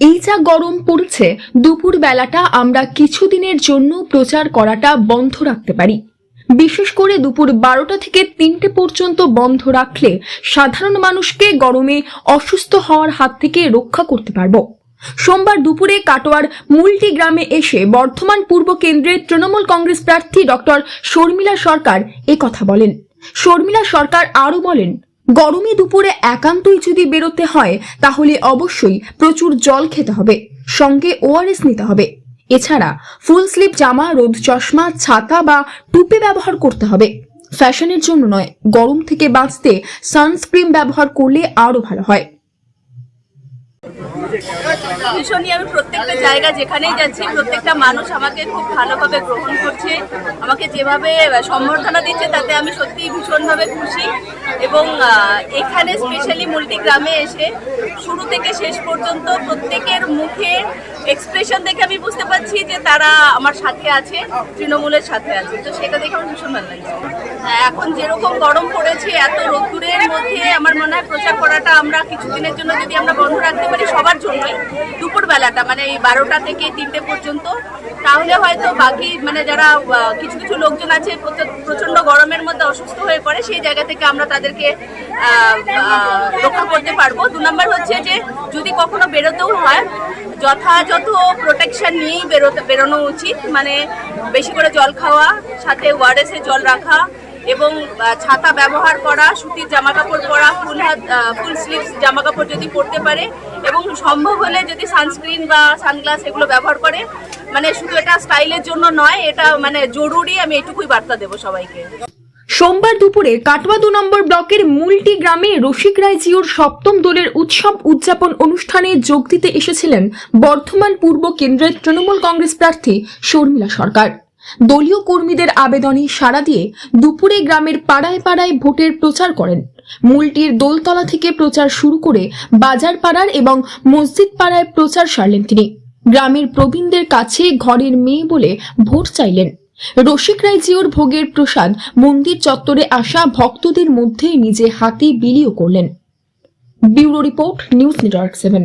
এই যা গরম পড়ছে, দুপুর বেলাটা আমরা কিছুদিনের জন্য প্রচার করাটা বন্ধ রাখতে পারি। বিশেষ করে দুপুর বারোটা থেকে তিনটে পর্যন্ত বন্ধ রাখলে সাধারণ মানুষকে গরমে অসুস্থ হওয়ার হাত থেকে রক্ষা করতে পারব। সোমবার দুপুরে কাটোয়ার মুলটি গ্রামে এসে বর্ধমান পূর্ব কেন্দ্রের তৃণমূল কংগ্রেস প্রার্থী ডক্টর শর্মিলা সরকার কথা বলেন। শর্মিলা সরকার আরও বলেন গরমে দুপুরে একান্তই যদি বেরোতে হয়, তাহলে অবশ্যই প্রচুর জল খেতে হবে। সঙ্গে ওআরএস নিতে হবে। এছাড়া ফুল স্লিপ জামা, রোদ চশমা, ছাতা বা টুপি ব্যবহার করতে হবে। ফ্যাশনের জন্য নয়, গরম থেকে বাঁচতে সানস্ক্রিন ব্যবহার করলে আরও ভালো হয়। ভীষণই আমি প্রত্যেকটা জায়গা যেখানেই যাচ্ছি, প্রত্যেকটা মানুষ আমাকে খুব ভালোভাবে গ্রহণ করছে, আমাকে যেভাবে সম্বর্ধনা দিচ্ছে তাতে আমি সত্যি ভীষণভাবে খুশি। এবং এখানে স্পেশালি মুলটি গ্রামে এসে শুরু থেকে শেষ পর্যন্ত প্রত্যেকের মুখে এক্সপ্রেশন দেখে আমি বুঝতে পারছি যে তারা আমার সাথে আছে, তৃণমূলের সাথে আছে। তো সেটা দেখে আমার ভীষণ ভালো লাগছে। এখন যেরকম গরম পড়েছে, এত রোদ্দুরের মধ্যে আমার মনে হয় প্রচার করাটা আমরা কিছুদিনের জন্য যদি আমরা বন্ধ রাখতে পারি, সবার জন্যই দুপুর বেলাটা মানে এই বারোটা থেকে তিনটে পর্যন্ত। তাহলে হয়তো বাকি মানে যারা কিছু কিছু লোকজন আছে, প্রচ- প্রচণ্ড গরমের মধ্যে অসুস্থ হয়ে পড়ে, সেই জায়গা থেকে আমরা তাদেরকে রক্ষা করতে পারব। দু নম্বর হচ্ছে যে, যদি কখনো বেরোতেও হয়, যথাযথ প্রোটেকশন নিয়েই বেরোতে, বেরোনো উচিত। মানে বেশি করে জল খাওয়া, সাথে ওয়ারেসে জল রাখা এবং ছাতা ব্যবহার করা, সুতির জামা কাপড় পরা, ফুল হাত ফুল স্লিভস জামা কাপড় যদি পরতে পারে এবং সম্ভব হলে যদি সানস্ক্রিন বা সানগ্লাস এগুলো ব্যবহার করে মানে শুধু এটা স্টাইলের জন্য নয়, এটা মানে জরুরি, আমি এটুকুই বার্তা দেবো সবাইকে। সোমবার দুপুরে কাটোয়া দু নম্বর ব্লকের মুলটি গ্রামে রসিক রায় জিওর সপ্তম দলের উৎসব উদযাপন অনুষ্ঠানে যোগ দিতে এসেছিলেন বর্ধমান পূর্ব কেন্দ্রের তৃণমূল কংগ্রেস প্রার্থী শর্মিলা সরকার। দলীয় কর্মীদের আবেদনে সাড়া দিয়ে দুপুরে গ্রামের পাড়ায় পাড়ায় ভোটের প্রচার করেন। মূলটির দোলতলা থেকে প্রচার শুরু করে বাজার পাড়ার এবং মসজিদ পাড়ায় প্রচার সারলেন তিনি। গ্রামের প্রবীণদের কাছে ঘরের মেয়ে বলে ভোট চাইলেন। রসিক রায় জিওর ভোগের প্রসাদ মন্দির চত্বরে আসা ভক্তদের মধ্যে নিজে হাতে বিলিও করলেন। Bureau report, news network seven.